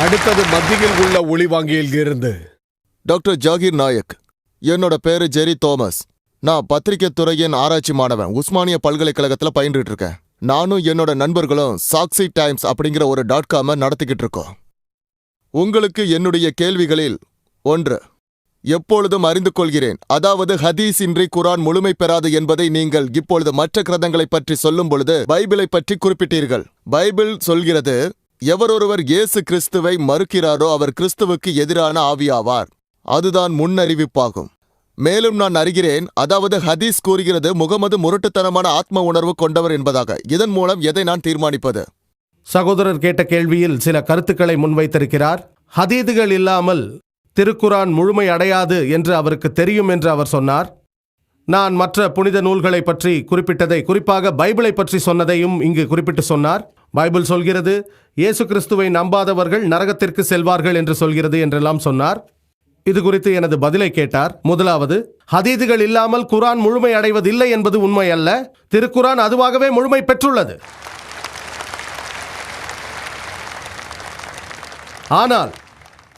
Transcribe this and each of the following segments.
அடுத்தது மத்தியில் உள்ள ஒளிவாங்கியில் இருந்து. டாக்டர் ஜாகிர் நாயக் என்னோட பேரு ஜெரி தோமஸ். நான் பத்திரிகை துறையின் ஆராய்ச்சி மாணவன் உஸ்மானிய பல்கலைக்கழகத்துல பயின்றுட்டு இருக்கேன். நானும் என்னோட நண்பர்களும் சாக்சி டைம்ஸ் அப்படிங்கிற ஒரு டாட் காம நடத்திக்கிட்டு இருக்கோம். உங்களுக்கு என்னுடைய கேள்விகளில் ஒன்று எப்பொழுதும் அறிந்து கொள்கிறேன். அதாவது ஹதீஸ் இன்றி குரான் முழுமை பெறாது என்பதை நீங்கள் இப்பொழுது மற்ற கிரதங்களைப் பற்றி சொல்லும் பொழுது பைபிளை பற்றி குறிப்பிட்டீர்கள். பைபிள் சொல்கிறது எவரொருவர் இயேசு கிறிஸ்துவை மறுக்கிறாரோ அவர் கிறிஸ்துவுக்கு எதிரான ஆவியாவார். அதுதான் முன்னறிவிப்பாகும். மேலும் நான் அறிகிறேன் அதாவது ஹதீஸ் கூறுகிறது முகமது முரட்டுத்தனமான ஆத்ம உணர்வு கொண்டவர் என்பதாக. இதன் மூலம் எதை நான் தீர்மானிப்பது? சகோதரர் கேட்ட கேள்வியில் சில கருத்துக்களை முன்வைத்திருக்கிறார். ஹதீதுகள் இல்லாமல் திருக்குரான் முழுமை அடையாது என்று அவருக்கு தெரியும் என்று அவர் சொன்னார். நான் மற்ற புனித நூல்களை பற்றி குறிப்பிட்டதை குறிப்பாக பைபிளை பற்றி சொன்னதையும் இங்கு குறிப்பிட்டு சொன்னார். பைபிள் சொல்கிறது இயேசு கிறிஸ்துவை நம்பாதவர்கள் நரகத்திற்கு செல்வார்கள் என்று சொல்கிறது என்றெல்லாம் சொன்னார். இது குறித்து எனது பதிலை கேட்டார். முதலாவது ஹதீதுகள் இல்லாமல் குரான் முழுமை அடைவதில்லை என்பது உண்மை அல்ல. திருக்குரான் அதுவாகவே முழுமை பெற்றுள்ளது. ஆனால்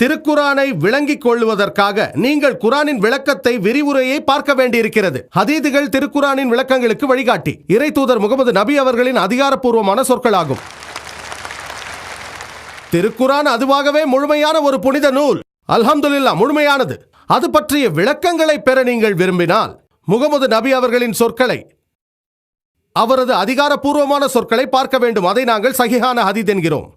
திருக்குரானை விளங்கிக் கொள்வதற்காக நீங்கள் குரானின் விளக்கத்தை விரிவுரையை பார்க்க வேண்டியிருக்கிறது. ஹதீதுகள் திருக்குரானின் விளக்கங்களுக்கு வழிகாட்டி. இறை தூதர் முகமது நபி அவர்களின் அதிகாரப்பூர்வமான சொற்களாகும். திருக்குரான் அதுவாகவே முழுமையான ஒரு புனித நூல். அல்ஹம்துல்லா முழுமையானது. அது பற்றிய விளக்கங்களை பெற நீங்கள் விரும்பினால் முகமது நபி அவர்களின் சொற்களை அவரது அதிகாரப்பூர்வமான சொற்களை பார்க்க வேண்டும். அதை நாங்கள் சகிஹான ஹதீத் என்கிறோம்.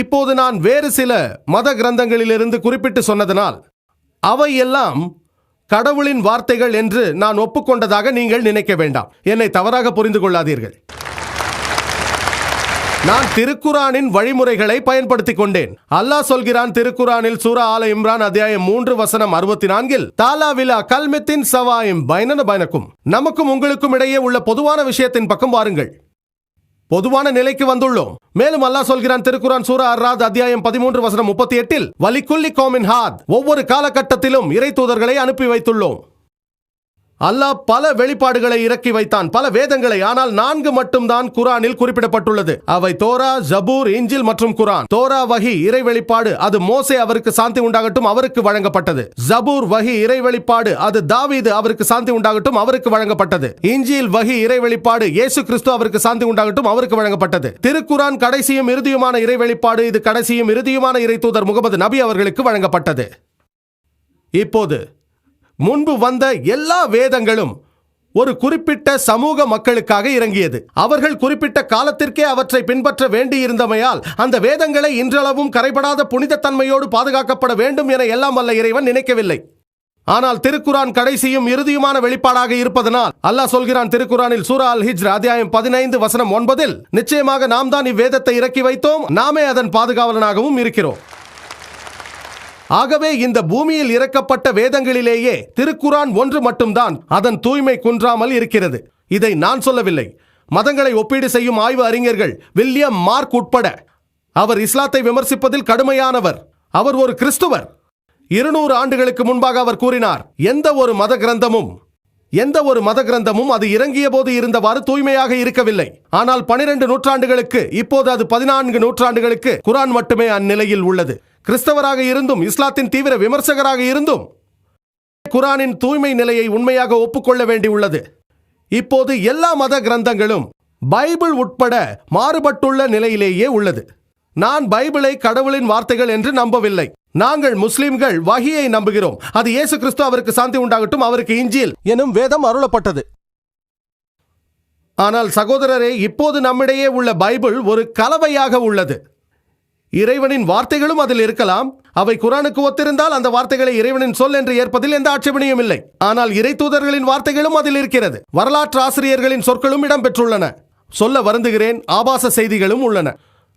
இப்போது நான் வேறு சில மத கிரந்தங்களிலிருந்து குறிப்பிட்டு சொன்னதனால் அவை எல்லாம் கடவுளின் வார்த்தைகள் என்று நான் ஒப்புக்கொண்டதாக நீங்கள் நினைக்க வேண்டாம். என்னை தவறாக புரிந்து கொள்ளாதீர்கள். நான் திருக்குரானின் வழிமுறைகளை பயன்படுத்திக் கொண்டேன். அல்லாஹ் சொல்கிறான் திருக்குரானில் சூரா ஆல இம்ரான் அத்தியாயம் மூன்று வசனம் அறுபத்தி நான்கில் தாலா விலா கல்மெத்தின் சவாயும் பயனன பயனக்கும் நமக்கும் உங்களுக்கும் இடையே உள்ள பொதுவான விஷயத்தின் பக்கம் வாருங்கள். பொதுவான நிலைக்கு வந்துள்ளோம். மேலும் அல்லாஹ் சொல்கிறான் திருக்குரான் சூரா அர்ராத் அத்தியாயம் பதிமூன்று வசனம் முப்பத்தி எட்டில் வலிக்குள்ளி கோமின் ஹாத். ஒவ்வொரு காலகட்டத்திலும் இறை தூதர்களை அனுப்பி வைத்துள்ளோம். அல்லாஹ் பல வெளிப்பாடுகளை இறக்கி வைத்தான் பல வேதங்களை. ஆனால் நான்கு மட்டும்தான் குரானில் குறிப்பிடப்பட்டுள்ளது. அவை தோரா ஜபூர் இஞ்சில் மற்றும் குரான். தோரா வகி இறை வெளிப்பாடு அது மோசே அவருக்கு சாந்தி உண்டாகட்டும் அவருக்கு வழங்கப்பட்டது. ஜபூர் வகி இறை வெளிப்பாடு அது தாவீது அவருக்கு சாந்தி உண்டாகட்டும் அவருக்கு வழங்கப்பட்டது. இஞ்சில் வகி இறை வெளிப்பாடு இயேசு கிறிஸ்து அவருக்கு சாந்தி உண்டாகட்டும் அவருக்கு வழங்கப்பட்டது. திருக்குரான் கடைசியும் இறுதியுமான இறை வெளிப்பாடு இது கடைசியும் இறுதியுமான இறை தூதர் முகமது நபி அவர்களுக்கு வழங்கப்பட்டது. இப்போது முன்பு வந்த எல்லா வேதங்களும் ஒரு குறிப்பிட்ட சமூக மக்களுக்காக இறங்கியது. அவர்கள் குறிப்பிட்ட காலத்திற்கே அவற்றை பின்பற்ற வேண்டியிருந்தமையால் அந்த வேதங்களை இன்றளவும் கரைபடாத புனிதத்தன்மையோடு பாதுகாக்கப்பட வேண்டும் என எல்லாம் வல்ல இறைவன் நினைக்கவில்லை. ஆனால் திருக்குரான் கடைசியும் இறுதியுமான வெளிப்பாடாக இருப்பதனால் அல்லாஹ் சொல்கிறான் திருக்குரானில் சூரா அல் ஹிஜ்ர் அத்தியாயம் பதினைந்து வசனம் ஒன்பதில் நிச்சயமாக நாம் தான் இவ்வேதத்தை இறக்கி வைத்தோம். நாமே அதன் பாதுகாவலனாகவும் இருக்கிறோம். ஆகவே இந்த பூமியில் இறக்கப்பட்ட வேதங்களிலேயே திருக்குரான் ஒன்று மட்டும்தான் அதன் தூய்மை குன்றாமல் இருக்கிறது. இதை நான் சொல்லவில்லை. மதங்களை ஒப்பீடு செய்யும் ஆய்வு அறிஞர்கள் வில்லியம் மார்க் உட்பட. அவர் இஸ்லாத்தை விமர்சிப்பதில் கடுமையானவர். அவர் ஒரு கிறிஸ்துவர். இருநூறு ஆண்டுகளுக்கு முன்பாக அவர் கூறினார் எந்த ஒரு மத கிரந்தமும் எந்த ஒரு மத கிரந்தமும் அது இறங்கிய போது இருந்தவாறு தூய்மையாக இருக்கவில்லை. ஆனால் பனிரெண்டு நூற்றாண்டுகளுக்கு இப்போது அது பதினான்கு நூற்றாண்டுகளுக்கு குரான் மட்டுமே அந்நிலையில் உள்ளது. கிறிஸ்தவராக இருந்தும் இஸ்லாத்தின் தீவிர விமர்சகராக இருந்தும் குரானின் தூய்மை நிலையை உண்மையாக ஒப்புக்கொள்ள வேண்டியுள்ளது இப்போது எல்லா மத கிரந்தங்களும் பைபிள் உட்பட மாறுபட்டுள்ள நிலையிலேயே உள்ளது. நான் பைபிளை கடவுளின் வார்த்தைகள் என்று நம்பவில்லை. நாங்கள் முஸ்லிம்கள் வகியை நம்புகிறோம். அது இயேசு கிறிஸ்து அவருக்கு சாந்தி உண்டாகட்டும் அவருக்கு இஞ்சில் எனும் வேதம் அருளப்பட்டது. ஆனால் சகோதரரே இப்போது நம்மிடையே உள்ள பைபிள் ஒரு கலவையாக உள்ளது. இறைவனின் வார்த்தைகளும் அதில் இருக்கலாம். அவை குரானுக்கு ஒத்திருந்தால் அந்த வார்த்தைகளை இறைவனின் சொல் என்று ஏற்பதில் எந்த ஆட்சேபனையும் இல்லை. ஆனால் இறை தூதர்களின் வார்த்தைகளும் அதில் இருக்கிறது. வரலாற்று ஆசிரியர்களின் சொற்களும் இடம்பெற்றுள்ளன. சொல்ல வருந்துகிறேன் ஆபாச செய்திகளும் உள்ளன.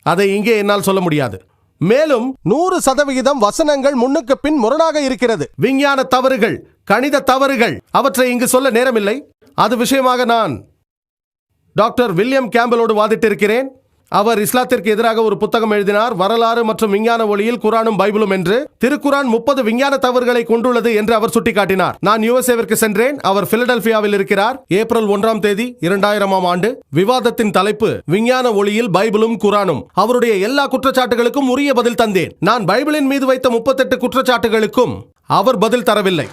அதை இங்கே என்னால் சொல்ல முடியாது. மேலும் நூறு சதவிகிதம் வசனங்கள் முன்னுக்கு பின் முரணாக இருக்கிறது. விஞ்ஞான தவறுகள் கணித தவறுகள் அவற்றை இங்கு சொல்ல நேரமில்லை. அது விஷயமாக நான் டாக்டர் வில்லியம் கேம்பலோடு வாதிட்டிருக்கிறேன். அவர் இஸ்லாத்திற்கு எதிராக ஒரு புத்தகம் எழுதினார் வரலாறு மற்றும் விஞ்ஞான ஒளியில் குரானும் பைபிளும் என்று. திருக்குரான் முப்பது விஞ்ஞான தவறுகளை கொண்டுள்ளது என்று அவர் சுட்டிக்காட்டினார். நான் யுஎஸ்ஏவிற்கு சென்றேன் அவர் பிலடெல்பியாவில் இருக்கிறார். ஏப்ரல் ஒன்றாம் தேதி இரண்டாயிரமாம் ஆண்டு விவாதத்தின் தலைப்பு விஞ்ஞான ஒளியில் பைபிளும் குரானும். அவருடைய எல்லா குற்றச்சாட்டுகளுக்கும் உரிய பதில் தந்தேன். நான் பைபிளின் மீது வைத்த முப்பத்தெட்டு குற்றச்சாட்டுகளுக்கும் அவர் பதில் தரவில்லை.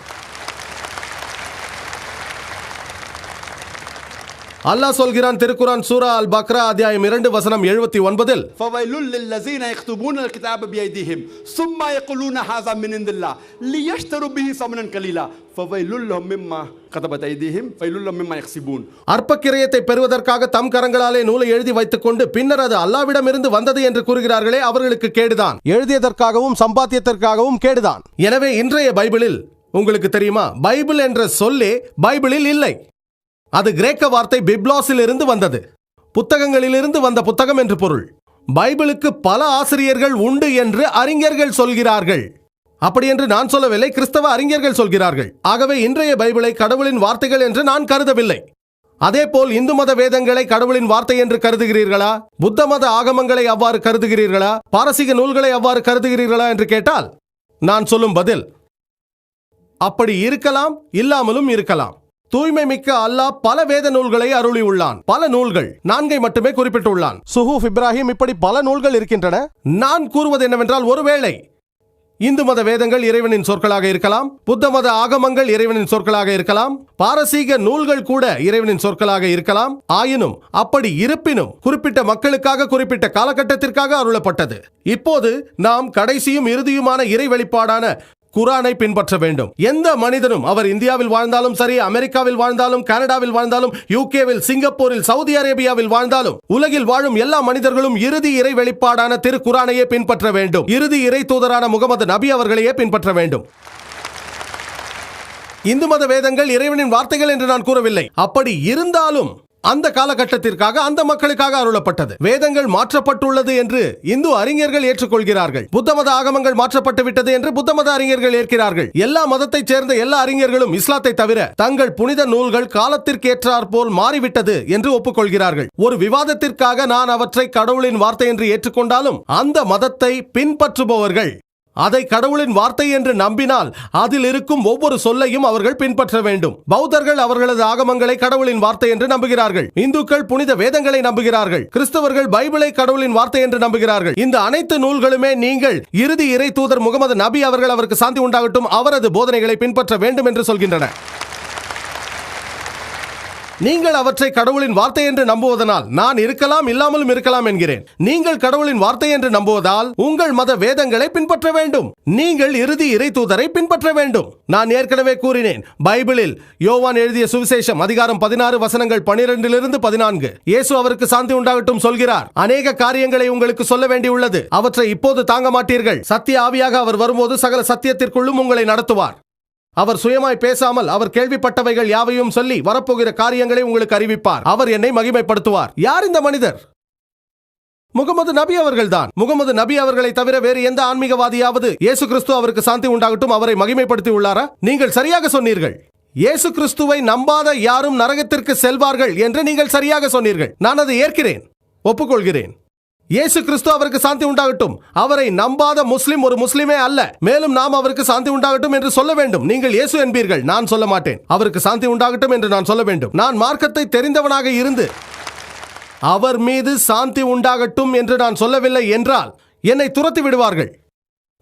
அல்லாஹ் சொல்கிறான் திருக்குரான் சூரா அல் பக்ரா அத்தியாயம் இரண்டு வசனம் எழுபத்தி ஒன்பதில் فويل للذين يكتبون الكتاب بأيديهم ثم يقولون هذا من عند الله ليشتروا به ثمنا قليلا فويل لهم مما كتبت أيديهم ويل லஹும் مما يكسبون அற்ப கிரயத்தை பெறுவதற்காக தம் கரங்களாலே நூலை எழுதி வைத்துக் கொண்டு பின்னர் அது அல்லாவிடமிருந்து வந்தது என்று கூறுகிறார்களே அவர்களுக்கு கேடுதான் எழுதியதற்காகவும் சம்பாத்தியத்திற்காகவும் கேடுதான் எனவே இன்றைய பைபிளில் உங்களுக்கு தெரியுமா பைபிள் என்ற சொல்லே பைபிளில் இல்லை அது கிரேக்க வார்த்தை பிப்ளாஸிலிருந்து வந்தது. புத்தகங்களிலிருந்து வந்த புத்தகம் என்று பொருள். பைபிளுக்கு பல ஆசிரியர்கள் உண்டு என்று அறிஞர்கள் சொல்கிறார்கள். அப்படி என்று நான் சொல்லவில்லை கிறிஸ்தவ அறிஞர்கள் சொல்கிறார்கள். ஆகவே இன்றைய பைபிளை கடவுளின் வார்த்தைகள் என்று நான் கருதவில்லை. அதேபோல் இந்து மத வேதங்களை கடவுளின் வார்த்தை என்று கருதுகிறீர்களா? புத்த மத ஆகமங்களை அவ்வாறு கருதுகிறீர்களா? பாரசீக நூல்களை அவ்வாறு கருதுகிறீர்களா என்று கேட்டால் நான் சொல்லும் பதில் அப்படி இருக்கலாம் இல்லாமலும் இருக்கலாம். தூய்மை மிக்க அல்லாஹ் பல வேத நூல்களை அருளியுள்ளான். பல நூல்கள் நான்கை மட்டுமே குறிப்பிட்டுள்ளான். சுஹூப் இப்ராஹிம் இப்படி பல நூல்கள் இருக்கின்றன? நான் கூறுவது என்னவென்றால் ஒருவேளை இந்து மத வேதங்கள் இறைவனின் சொற்களாக இருக்கலாம் புத்த மத ஆகமங்கள் இறைவனின் சொற்களாக இருக்கலாம் பாரசீக நூல்கள் கூட இறைவனின் சொற்களாக இருக்கலாம். ஆயினும் அப்படி இருப்பினும் குறிப்பிட்ட மக்களுக்காக குறிப்பிட்ட காலகட்டத்திற்காக அருளப்பட்டது. இப்போது நாம் கடைசியும் இறுதியுமான இறை வெளிப்பாடான குரானை பின்பற்ற வேண்டும். எந்த மனிதனும் அவர் இந்தியாவில் வாழ்ந்தாலும் சரி அமெரிக்காவில் வாழ்ந்தாலும் கனடாவில் வாழ்ந்தாலும் யூகேவில் சிங்கப்பூரில் சவுதி அரேபியாவில் வாழ்ந்தாலும் உலகில் வாழும் எல்லா மனிதர்களும் இறுதி இறை வெளிப்பாடான திரு குரானையே பின்பற்ற வேண்டும். இறுதி இறை தூதரான முகமது நபி அவர்களையே பின்பற்ற வேண்டும். இந்து மத வேதங்கள் இறைவனின் வார்த்தைகள் என்று நான் கூறவில்லை. அப்படி இருந்தாலும் அந்த காலகட்டத்திற்காக அந்த மக்களுக்காக அருளப்பட்டது. வேதங்கள் மாற்றப்பட்டுள்ளது என்று இந்து அறிஞர்கள் ஏற்றுக்கொள்கிறார்கள். புத்த மத ஆகமங்கள் மாற்றப்பட்டு விட்டது என்று புத்த மத அறிஞர்கள் ஏற்கிறார்கள். எல்லா மதத்தைச் சேர்ந்த எல்லா அறிஞர்களும் இஸ்லாத்தை தவிர தங்கள் புனித நூல்கள் காலத்திற்கேற்றாற்போல் மாறிவிட்டது என்று ஒப்புக்கொள்கிறார்கள். ஒரு விவாதத்திற்காக நான் அவற்றை கடவுளின் வார்த்தை என்று ஏற்றுக்கொண்டாலும் அந்த மதத்தை பின்பற்றுபவர்கள் அதை கடவுளின் வார்த்தை என்று நம்பினால் அதில் இருக்கும் ஒவ்வொரு சொல்லையும் அவர்கள் பின்பற்ற வேண்டும். பௌத்தர்கள் அவர்களது ஆகமங்களை கடவுளின் வார்த்தை என்று நம்புகிறார்கள். இந்துக்கள் புனித வேதங்களை நம்புகிறார்கள். கிறிஸ்தவர்கள் பைபிளை கடவுளின் வார்த்தை என்று நம்புகிறார்கள். இந்த அனைத்து நூல்களுமே நீங்கள் இறுதி இறை தூதர் முகமது நபி அவர்கள் அவருக்கு சாந்தி உண்டாகட்டும் அவரது போதனைகளை பின்பற்ற வேண்டும் என்று சொல்கின்றன. நீங்கள் அவற்றை கடவுளின் வார்த்தை என்று நம்புவதனால் நான் இருக்கலாம் இல்லாமலும் இருக்கலாம் என்கிறேன். நீங்கள் கடவுளின் வார்த்தை என்று நம்புவதால் உங்கள் மத வேதங்களை பின்பற்ற வேண்டும். நீங்கள் இறுதி இறை தூதரை பின்பற்ற வேண்டும். நான் ஏற்கனவே கூறினேன் பைபிளில் யோவான் எழுதிய சுவிசேஷம் அதிகாரம் பதினாறு வசனங்கள் பனிரெண்டிலிருந்து பதினான்கு. இயேசு அவருக்கு சாந்தி உண்டாகட்டும் சொல்கிறார். அநேக காரியங்களை உங்களுக்கு சொல்ல வேண்டியுள்ளது. அவற்றை இப்போது தாங்க மாட்டீர்கள். சத்திய ஆவியாக அவர் வரும்போது சகல சத்தியத்திற்குள்ளும் உங்களை நடத்துவார். அவர் சுயமாய் பேசாமல் அவர் கேள்விப்பட்டவைகள் யாவையும் சொல்லி வரப்போகிற காரியங்களை உங்களுக்கு அறிவிப்பார். அவர் என்னை மகிமைப்படுத்துவார். யார் இந்த மனிதர்? முகமது நபி அவர்கள்தான். முகமது நபி அவர்களை தவிர வேறு எந்த ஆன்மீகவாதியாவது இயேசு கிறிஸ்து அவருக்கு சாந்தி உண்டாகட்டும் அவரை மகிமைப்படுத்தி உள்ளாரா? நீங்கள் சரியாக சொன்னீர்கள். இயேசு கிறிஸ்துவை நம்பாத யாரும் நரகத்திற்கு செல்வார்கள் என்று நீங்கள் சரியாக சொன்னீர்கள். நான் அதை ஏற்கிறேன். ஒப்புக்கொள்கிறேன். இயேசு கிறிஸ்து அவருக்கு சாந்தி உண்டாகட்டும். அவரை நம்பாத முஸ்லிம் ஒரு முஸ்லிமே அல்ல. மேலும் நாம் அவருக்கு சாந்தி உண்டாகட்டும் என்று சொல்ல வேண்டும். நீங்கள் இயேசு என்பீர்கள். நான் சொல்ல மாட்டேன். அவருக்கு சாந்தி உண்டாகட்டும் என்று நான் சொல்ல வேண்டும். நான் மார்க்கத்தை தெரிந்தவனாக இருந்து அவர் மீது சாந்தி உண்டாகட்டும் என்று நான் சொல்லவில்லை என்றால் என்னை துரத்தி விடுவார்கள்.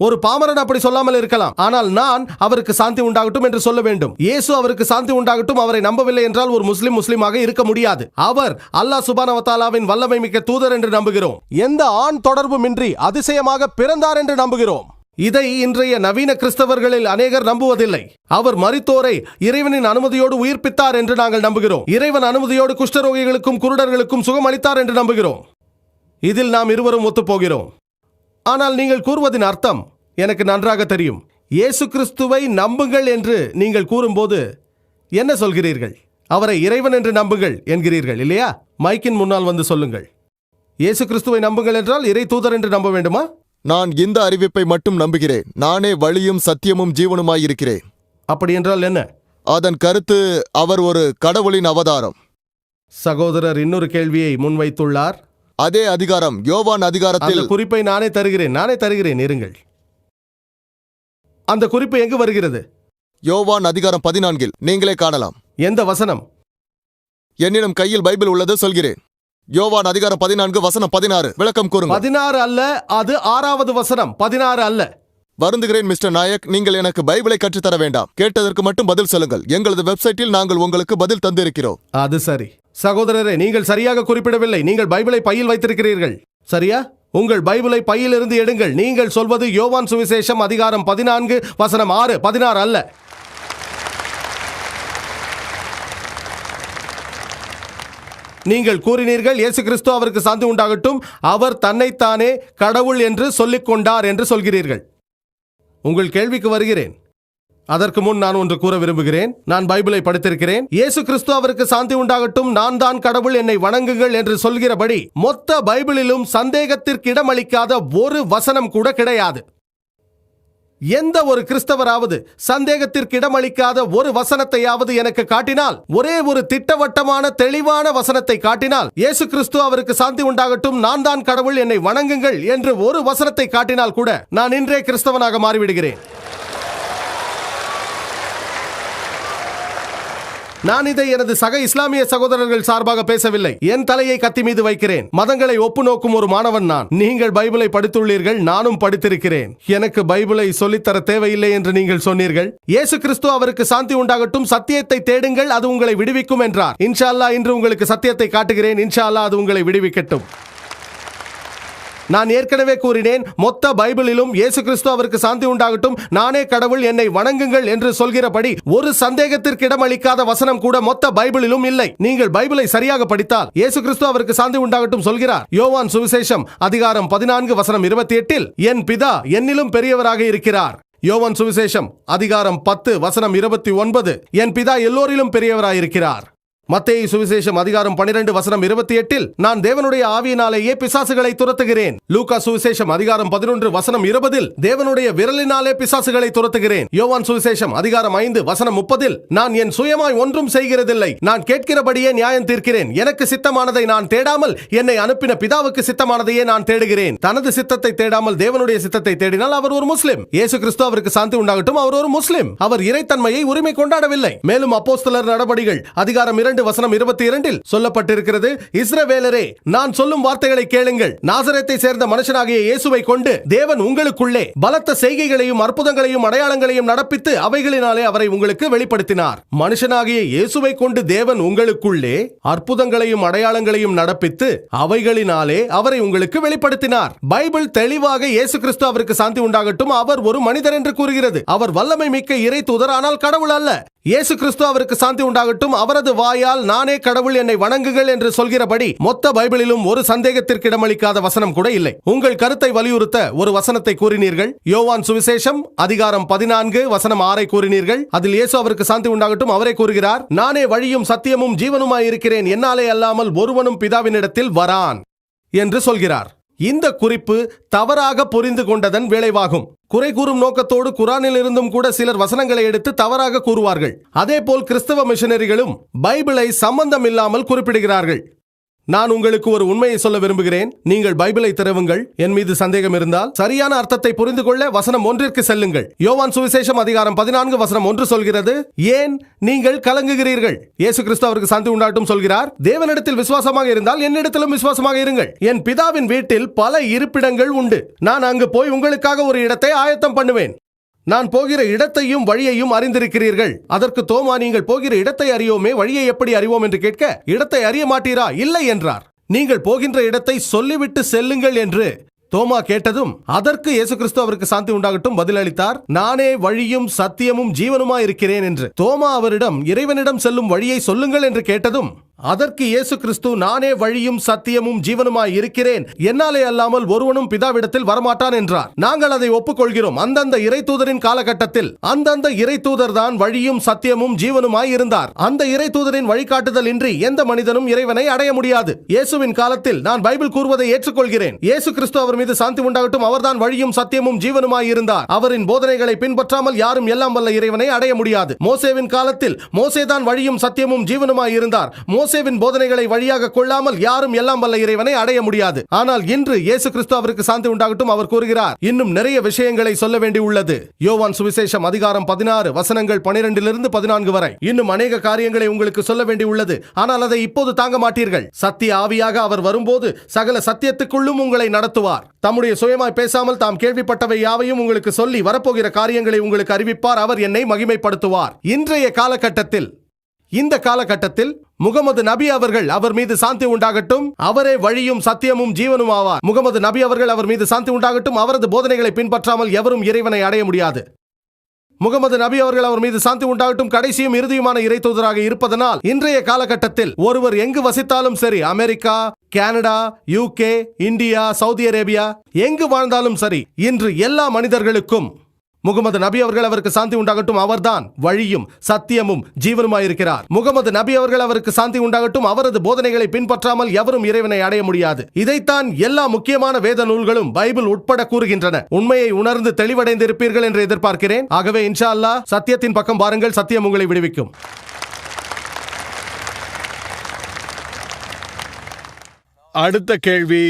ஒரு பாமரன் அப்படி சொல்லாமல் இருக்கலாம். ஆனால் நான் அவருக்கு சாந்தி உண்டாகட்டும் என்று சொல்ல வேண்டும். இயேசு அவருக்கு சாந்தி உண்டாகட்டும் அவரை நம்பவில்லை என்றால் ஒரு முஸ்லிம் முஸ்லிமாக இருக்க முடியாது. அவர் அல்லாஹ் சுபானவத்தாலாவின் வல்லமை மிக்க தூதர் என்று நம்புகிறோம். எந்த ஆண் தொடர்புமின்றி அதிசயமாக பிறந்தார் என்று நம்புகிறோம். இதை இன்றைய நவீன கிறிஸ்தவர்களில் அநேகர் நம்புவதில்லை. அவர் மரித்தோரை இறைவனின் அனுமதியோடு உயிர்ப்பித்தார் என்று நாங்கள் நம்புகிறோம். இறைவன் அனுமதியோடு குஷ்டரோகிகளுக்கும் குருடர்களுக்கும் சுகம் அளித்தார் என்று நம்புகிறோம். இதில் நாம் இருவரும் ஒத்துப்போகிறோம். ஆனால் நீங்கள் கூறுவதின் அர்த்தம் எனக்கு நன்றாக தெரியும். இயேசு கிறிஸ்துவை நம்புங்கள் என்று நீங்கள் கூறும்போது என்ன சொல்கிறீர்கள்? அவரை இறைவன் என்று நம்புங்கள் என்கிறீர்கள் இல்லையா? மைக்கின் முன்னால் வந்து சொல்லுங்கள். இயேசு கிறிஸ்துவை நம்புங்கள் என்றால் இறை தூதர் என்று நம்ப வேண்டுமா? நான் இந்த அறிவிப்பை மட்டும் நம்புகிறேன். நானே வழியும் சத்தியமும் ஜீவனுமாயிருக்கிறேன். அப்படி என்றால் என்ன? அதன் கருத்து அவர் ஒரு கடவுளின் அவதாரம். சகோதரர் இன்னொரு கேள்வியை முன்வைத்துள்ளார். அதே அதிகாரம் யோவான் அதிகாரத்தில் குறிப்பை நானே தருகிறேன் நானே தருகிறேன் இருங்கள். அந்த குறிப்பு எங்கு வருகிறது? யோவான் அதிகாரம் பதினான்கில். நீங்களே காணலாம். எந்த வசனம்? என்னிடம் கையில் பைபிள் உள்ளது சொல்கிறேன். யோவான் அதிகாரம் பதினான்கு வசனம் பதினாறு. விளக்கம் கூறுங்க பதினாறு அல்ல அது ஆறாவது வசனம். பதினாறு அல்ல. வருந்துகிறேன் மிஸ்டர் நாயக். நீங்கள் எனக்கு பைபிளை கற்றுத்தர வேண்டாம். கேட்டதற்கு மட்டும் பதில் சொல்லுங்கள். எங்களது வெப்சைட்டில் நாங்கள் உங்களுக்கு பதில் தந்திருக்கிறோம். அது சரி. சகோதரரே நீங்கள் சரியாக குறிப்பிடவில்லை. நீங்கள் பைபிளை பையில் வைத்திருக்கிறீர்கள். சரியா? உங்கள் பைபிளை பையிலிருந்து எடுங்கள். நீங்கள் சொல்வது யோவான் சுவிசேஷம் அதிகாரம் பதினான்கு வசனம் ஆறு பதினாறு அல்ல. நீங்கள் கூறினீர்கள் இயேசு கிறிஸ்து அவருக்கு சாந்தி உண்டாகட்டும். அவர் தன்னைத்தானே கடவுள் என்று சொல்லிக்கொண்டார் என்று சொல்கிறீர்கள். உங்கள் கேள்விக்கு வருகிறேன். அதற்கு முன் நான் ஒன்று கூற விரும்புகிறேன். நான் பைபிளை படித்திருக்கிறேன். இயேசு கிறிஸ்து அவருக்கு சாந்தி உண்டாகட்டும். நான் தான் கடவுள் என்னை வணங்குங்கள் என்று சொல்கிறபடி மொத்த பைபிளிலும் சந்தேகத்திற்கு இடமளிக்காத ஒரு வசனம் கூட கிடையாது. எந்த ஒரு கிறிஸ்தவராவது சந்தேகத்திற்கு இடமளிக்காத ஒரு வசனத்தையாவது எனக்கு காட்டினால் ஒரே ஒரு திட்டவட்டமான தெளிவான வசனத்தை காட்டினால் இயேசு கிறிஸ்து அவருக்கு சாந்தி உண்டாகட்டும். நான் தான் கடவுள் என்னை வணங்குங்கள் என்று ஒரு வசனத்தை காட்டினால் கூட நான் இன்றே கிறிஸ்தவனாக மாறிவிடுகிறேன். நான் இதை எனது சக இஸ்லாமிய சகோதரர்கள் சார்பாக பேசவில்லை. என் தலையை கத்தி மீது வைக்கிறேன். மதங்களை ஒப்பு நோக்கும் ஒரு மாணவன் நான். நீங்கள் பைபிளை படித்துள்ளீர்கள் நானும் படித்திருக்கிறேன். எனக்கு பைபிளை சொல்லித்தர தேவையில்லை என்று நீங்கள் சொன்னீர்கள். இயேசு கிறிஸ்து அவருக்கு சாந்தி உண்டாகட்டும் சத்தியத்தை தேடுங்கள் அது உங்களை விடுவிக்கும் என்றார். இன்ஷா இன்று உங்களுக்கு சத்தியத்தை காட்டுகிறேன். இன்ஷா அது உங்களை விடுவிக்கட்டும். நான் ஏற்கனவே கூறினேன் மொத்த பைபிளிலும் இயேசு கிறிஸ்து அவருக்கு சாந்தி உண்டாகட்டும் நானே கடவுள் என்னை வணங்குங்கள் என்று சொல்கிறபடி ஒரு சந்தேகத்திற்கு இடமளிக்காத வசனம் கூட மொத்த பைபிளிலும் இல்லை. நீங்கள் பைபிளை சரியாக படித்தால் இயேசு கிறிஸ்து அவருக்கு சாந்தி உண்டாகட்டும் சொல்கிறார். யோவான் சுவிசேஷம் அதிகாரம் பதினான்கு வசனம் இருபத்தி எட்டில் என் பிதா என்னிலும் பெரியவராக இருக்கிறார். யோவான் சுவிசேஷம் அதிகாரம் பத்து வசனம் இருபத்தி ஒன்பது என் பிதா எல்லோரிலும் பெரியவராயிருக்கிறார். மத்தேயு சுவிசேஷம் அதிகாரம் 12 வசனம் இருபத்தி எட்டில் நான் தேவனுடைய ஆவியினாலேயே பிசாசுகளை துரத்துகிறேன். லூகா சுவிசேஷம் அதிகாரம் பதினொன்று வசனம் இருபதில் தேவனுடைய விரலினாலே பிசாசுகளை துரத்துகிறேன். யோவான் சுவிசேஷம் அதிகாரம் ஐந்து வசனம் முப்பதில் நான் என் சுயமாய் ஒன்றும் செய்கிறதில்லை. நான் கேட்கிறபடியே நியாயம் தீர்க்கிறேன். எனக்கு சித்தமானதை நான் தேடாமல் என்னை அனுப்பின பிதாவுக்கு சித்தமானதையே நான் தேடுகிறேன். தனது சித்தத்தை தேடாமல் தேவனுடைய சித்தத்தை தேடினால் அவர் ஒரு முஸ்லிம். இயேசு கிறிஸ்து அவருக்கு சாந்தி உண்டாகட்டும் அவர் ஒரு முஸ்லிம். அவர் இறைத்தன்மையை உரிமை கொண்டாடவில்லை. மேலும் அப்போஸ்தலர் நடபடிகள் அதிகாரம் இரண்டு பன்னிரண்டு வசனம் இருபத்தி இரண்டில் சொல்லப்பட்டிருக்கிறது இஸ்ரவேலரே நான் சொல்லும் வார்த்தைகளை கேளுங்கள். நாசரத்தை சேர்ந்த மனுஷனாகிய இயேசுவை கொண்டு தேவன் உங்களுக்குள்ளே பலத்த செய்கைகளையும் அற்புதங்களையும் அடையாளங்களையும் நடப்பித்து அவைகளினாலே அவரை உங்களுக்கு வெளிப்படுத்தினார். மனுஷனாகிய இயேசுவை கொண்டு தேவன் உங்களுக்குள்ளே அற்புதங்களையும் அடையாளங்களையும் நடப்பித்து அவைகளினாலே அவரை உங்களுக்கு வெளிப்படுத்தினார். பைபிள் தெளிவாக இயேசு கிறிஸ்து அவருக்கு சாந்தி உண்டாகட்டும். அவர் ஒரு மனிதர் என்று கூறுகிறது. அவர் வல்லமை மிக்க இறை தூதர் ஆனால் கடவுள் அல்ல. இயேசு கிறிஸ்து அவருக்கு சாந்தி உண்டாகட்டும். அவரது வாய் ஆகையால் நானே கடவுள் என்னை வணங்குகள் என்று சொல்கிறபடி மொத்த பைபிளிலும் ஒரு சந்தேகத்திற்கு இடமளிக்காத வசனம் கூட இல்லை. உங்கள் கருத்தை வலியுறுத்த ஒரு வசனத்தை கூறினீர்கள். யோவான் சுவிசேஷம் அதிகாரம் பதினான்கு வசனம் ஆறை கூறினீர்கள். அதில் இயேசு அவருக்கு சாந்தி உண்டாகட்டும் அவரே கூறுகிறார் நானே வழியும் சத்தியமும் ஜீவனுமாய் இருக்கிறேன். என்னாலே அல்லாமல் ஒருவனும் பிதாவினிடத்தில் வரான் என்று சொல்கிறார். இந்த குறிப்பு தவறாக புரிந்து கொண்டதன் விளைவாகும். குறை கூறும் நோக்கத்தோடு குரானில் இருந்தும் கூட சிலர் வசனங்களை எடுத்து தவறாக கூறுவார்கள். அதேபோல் கிறிஸ்தவ மிஷனரிகளும் பைபிளை சம்பந்தம் இல்லாமல் குறிப்பிடுகிறார்கள். நான் உங்களுக்கு ஒரு உண்மையை சொல்ல விரும்புகிறேன். நீங்கள் பைபிளை திறவுங்கள். என் மீது சந்தேகம் இருந்தால் சரியான அர்த்தத்தை புரிந்து கொள்ள வசனம் ஒன்றிற்கு செல்லுங்கள். யோவான் சுவிசேஷம் அதிகாரம் பதினான்கு வசனம் ஒன்று சொல்கிறது ஏன் நீங்கள் கலங்குகிறீர்கள்? இயேசு கிறிஸ்து அவருக்கு சாந்தி உண்டாட்டும் சொல்கிறார் தேவனிடத்தில் விசுவாசமாக இருந்தால் என்னிடத்திலும் விசுவாசமாக இருங்கள். என் பிதாவின் வீட்டில் பல இருப்பிடங்கள் உண்டு. நான் அங்கு போய் உங்களுக்காக ஒரு இடத்தை ஆயத்தம் பண்ணுவேன். நான் போகிற இடத்தையும் வழியையும் அறிந்திருக்கிறீர்கள். அதற்கு தோமா நீங்கள் போகிற இடத்தை அறியோமே வழியை எப்படி அறிவோம் என்று கேட்க இடத்தை அறிய மாட்டீரா? இல்லை என்றார். நீங்கள் போகின்ற இடத்தை சொல்லிவிட்டு செல்லுங்கள் என்று தோமா கேட்டதும் அதற்கு இயேசு கிறிஸ்து அவருக்கு சாந்தி உண்டாகட்டும் பதிலளித்தார். நானே வழியும் சத்தியமும் ஜீவனுமா இருக்கிறேன் என்று. தோமா அவரிடம் இறைவனிடம் செல்லும் வழியை சொல்லுங்கள் என்று கேட்டதும் அதற்கு இயேசு கிறிஸ்து நானே வழியும் சத்தியமும் ஜீவனுமாய் இருக்கிறேன். என்னாலே அல்லாமல் ஒருவனும் பிதாவிடத்தில் வரமாட்டான் என்றார். நாங்கள் அதை ஒப்புக்கொள்கிறோம். அந்தந்த இறை தூதரின் காலகட்டத்தில் அந்தந்த இறை தூதர் தான் வழியும் சத்தியமும் ஜீவனுமாய் இருந்தார். அந்த இறை தூதரின் வழிகாட்டுதல் இன்றி எந்த மனிதனும் இறைவனை அடைய முடியாது. இயேசுவின் காலத்தில் நான் பைபிள் கூறுவதை ஏற்றுக்கொள்கிறேன். இயேசு கிறிஸ்து அவர் மீது சாந்தி உண்டாகட்டும். அவர்தான் வழியும் சத்தியமும் ஜீவனுமாய் இருந்தார். அவரின் போதனைகளை பின்பற்றாமல் யாரும் எல்லாம் வல்ல இறைவனை அடைய முடியாது. மோசேவின் காலத்தில் மோசேதான் வழியும் சத்தியமும் ஜீவனுமாய் இருந்தார். மோசேவின் போதனைகளை வழியாக கொள்ளாமல் யாரும் எல்லாம் வல்ல இறைவனை அடைய முடியாது. ஆனால் இன்று இயேசு கிறிஸ்து அவருக்கு சாந்தி உண்டாகட்டும் அவர் கூறுகிறார். இன்னும் நிறைய விஷயங்களை சொல்ல வேண்டியுள்ளது யோவான் சுவிசேஷம் அதிகாரம் பதினாறு வசனங்கள் பனிரெண்டிலிருந்து பதினான்கு வரை. இன்னும் அநேக காரியங்களை உங்களுக்கு சொல்ல வேண்டியுள்ளது ஆனால் அதை இப்போது தாங்க மாட்டீர்கள். சத்திய ஆவியாக அவர் வரும்போது சகல சத்தியத்துக்குள்ளும் உங்களை நடத்துவார். தம்முடைய சுயமாய் பேசாமல் தாம் கேள்விப்பட்டவை யாவையும் உங்களுக்கு சொல்லி வரப்போகிற காரியங்களை உங்களுக்கு அறிவிப்பார். அவர் என்னை மகிமைப்படுத்துவார். இன்றைய காலகட்டத்தில் இந்த காலகட்டத்தில் முகமது நபி அவர்கள் அவர் மீது சாந்தி உண்டாகட்டும். அவரே வழியும் சத்தியமும் ஜீவனும் ஆவார். முகமது நபி அவர்கள் அவர் மீது சாந்தி உண்டாகட்டும். அவரது போதனைகளை பின்பற்றாமல் எவரும் இறைவனை அடைய முடியாது. முகமது நபி அவர்கள் அவர் மீது சாந்தி உண்டாகட்டும். கடைசியும் இறுதியுமான இறை தூதராக இருப்பதனால் இன்றைய காலகட்டத்தில் ஒருவர் எங்கு வசித்தாலும் சரி America Canada UK India Saudi Arabia எங்கு வாழ்ந்தாலும் சரி இன்று எல்லா மனிதர்களுக்கும் முகமது நபி அவர்கள் அவருக்கு சாந்தி உண்டாகட்டும் அவர்தான் வழியும் சத்தியமும் ஜீவனுமாயிருக்கிறார். முகமது நபி அவர்கள் அவருக்கு சாந்தி உண்டாகட்டும் அவரது போதனைகளை பின்பற்றாமல் எவரும் இறைவனை அடைய முடியாது. இதைத்தான் எல்லா முக்கியமான வேத நூல்களும் பைபிள் உட்பட கூறுகின்றன. உண்மையை உணர்ந்து தெளிவடைந்திருப்பீர்கள் என்று எதிர்பார்க்கிறேன். ஆகவே இன்ஷா அல்லாஹ் சத்தியத்தின் பக்கம் பாருங்கள் சத்தியம் உங்களை விடுவிக்கும். அடுத்த கேள்வி.